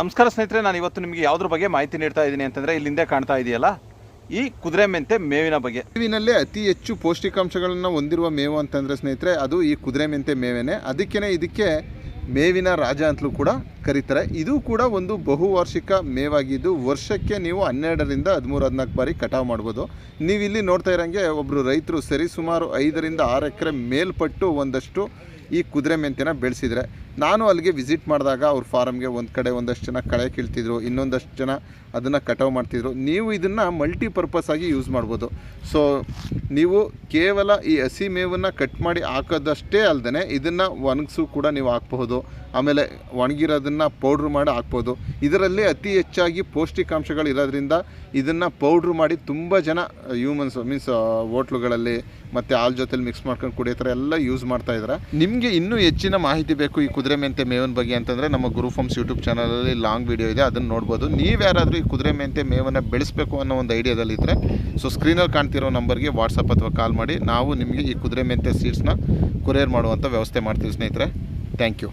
ನಮಸ್ಕಾರ ಸ್ನೇಹಿತರೆ, ನಾನು ಇವತ್ತು ನಿಮಗೆ ಯಾವುದ್ರ ಬಗ್ಗೆ ಮಾಹಿತಿ ನೀಡ್ತಾ ಇದ್ದೀನಿ ಅಂತಂದರೆ ಇಲ್ಲಿಂದ ಕಾಣ್ತಾ ಇದೆಯಲ್ಲ? ಈ ಕುದುರೆ ಮೆಂತೆ ಮೇವಿನ ಬಗ್ಗೆ. ಮೇವಿನಲ್ಲೇ ಅತಿ ಹೆಚ್ಚು ಪೌಷ್ಟಿಕಾಂಶಗಳನ್ನು ಹೊಂದಿರುವ ಮೇವು ಅಂತಂದರೆ ಸ್ನೇಹಿತರೆ, ಅದು ಈ ಕುದುರೆ ಮೆಂತೆ ಮೇವೇನೆ. ಅದಕ್ಕೇನೆ ಇದಕ್ಕೆ ಮೇವಿನ ರಾಜ ಅಂತಲೂ ಕೂಡ ಕರೀತಾರೆ. ಇದು ಕೂಡ ಒಂದು ಬಹುವಾರ್ಷಿಕ ಮೇವಾಗಿದ್ದು, ವರ್ಷಕ್ಕೆ ನೀವು ಹನ್ನೆರಡರಿಂದ ಹದಿಮೂರು ಹದಿನಾಲ್ಕು ಬಾರಿ ಕಟಾವು ಮಾಡ್ಬೋದು. ನೀವು ಇಲ್ಲಿ ನೋಡ್ತಾ ಇರೋಂಗೆ ಒಬ್ಬರು ರೈತರು ಸರಿ ಸುಮಾರು ಐದರಿಂದ ಆರು ಎಕರೆ ಮೇಲ್ಪಟ್ಟು ಒಂದಷ್ಟು ಈ ಕುದುರೆ ಮೆಂತ್ಯನ ಬೆಳೆಸಿದ್ರೆ. ನಾನು ಅಲ್ಲಿಗೆ ವಿಸಿಟ್ ಮಾಡಿದಾಗ ಅವ್ರ ಫಾರಮ್ಗೆ ಒಂದು ಕಡೆ ಒಂದಷ್ಟು ಜನ ಕಳೆ ಕೀಳ್ತಿದ್ರು, ಇನ್ನೊಂದಷ್ಟು ಜನ ಅದನ್ನು ಕಟಾವು ಮಾಡ್ತಿದ್ರು. ನೀವು ಇದನ್ನು ಮಲ್ಟಿಪರ್ಪಸ್ ಆಗಿ ಯೂಸ್ ಮಾಡ್ಬೋದು. ಸೊ ನೀವು ಕೇವಲ ಈ ಹಸಿ ಮೇವನ್ನು ಕಟ್ ಮಾಡಿ ಹಾಕೋದಷ್ಟೇ ಅಲ್ಲದೆ ಇದನ್ನು ಒಣಗಿಸು ಕೂಡ ನೀವು ಹಾಕ್ಬಹುದು. ಆಮೇಲೆ ಒಣಗಿರೋದನ್ನು ಪೌಡ್ರ್ ಮಾಡಿ ಹಾಕ್ಬೋದು. ಇದರಲ್ಲಿ ಅತಿ ಹೆಚ್ಚಾಗಿ ಪೌಷ್ಟಿಕಾಂಶಗಳು ಇರೋದ್ರಿಂದ ಇದನ್ನು ಪೌಡ್ರ್ ಮಾಡಿ ತುಂಬ ಜನ ಹ್ಯೂಮನ್ಸ್ ಮೀನ್ಸ್ ಹೋಟ್ಲುಗಳಲ್ಲಿ ಮತ್ತು ಹಾಲು ಜೊತೆಲಿ ಮಿಕ್ಸ್ ಮಾಡ್ಕೊಂಡು ಕುಡಿಯೋ ಥರ ಎಲ್ಲ ಯೂಸ್ ಮಾಡ್ತಾ ಇದ್ದಾರೆ ನಿಮಗೆ ಇನ್ನೂ ಹೆಚ್ಚಿನ ಮಾಹಿತಿ ಬೇಕು ಈ ಕುದುರೆ ಮೆಂತೆ ಮೇವಿನ ಬಗ್ಗೆ ಅಂತಂದರೆ ನಮ್ಮ ಗುರು ಫಾರ್ಮ್ಸ್ ಯೂಟ್ಯೂಬ್ ಚಾನಲಲ್ಲಿ ಲಾಂಗ್ ವೀಡಿಯೋ ಇದೆ, ಅದನ್ನು ನೋಡ್ಬೋದು. ನೀವು ಯಾರಾದರೂ ಈ ಕುದುರೆ ಮೆಂತೆ ಮೇವನ್ನು ಬೆಳೆಸಬೇಕು ಅನ್ನೋ ಒಂದು ಐಡಿಯಾದಲ್ಲಿದ್ದರೆ ಸೊ ಸ್ಕ್ರೀನಲ್ಲಿ ಕಾಣ್ತಿರೋ ನಂಬರ್ಗೆ ವಾಟ್ಸಪ್ ಅಥವಾ ಕಾಲ್ ಮಾಡಿ. ನಾವು ನಿಮಗೆ ಈ ಕುದುರೆ ಮೆಂತೆ ಸೀಡ್ಸ್ನ ಕೊರಿಯರ್ ಮಾಡುವಂಥ ವ್ಯವಸ್ಥೆ ಮಾಡ್ತೀವಿ ಸ್ನೇಹಿತರೆ. Thank you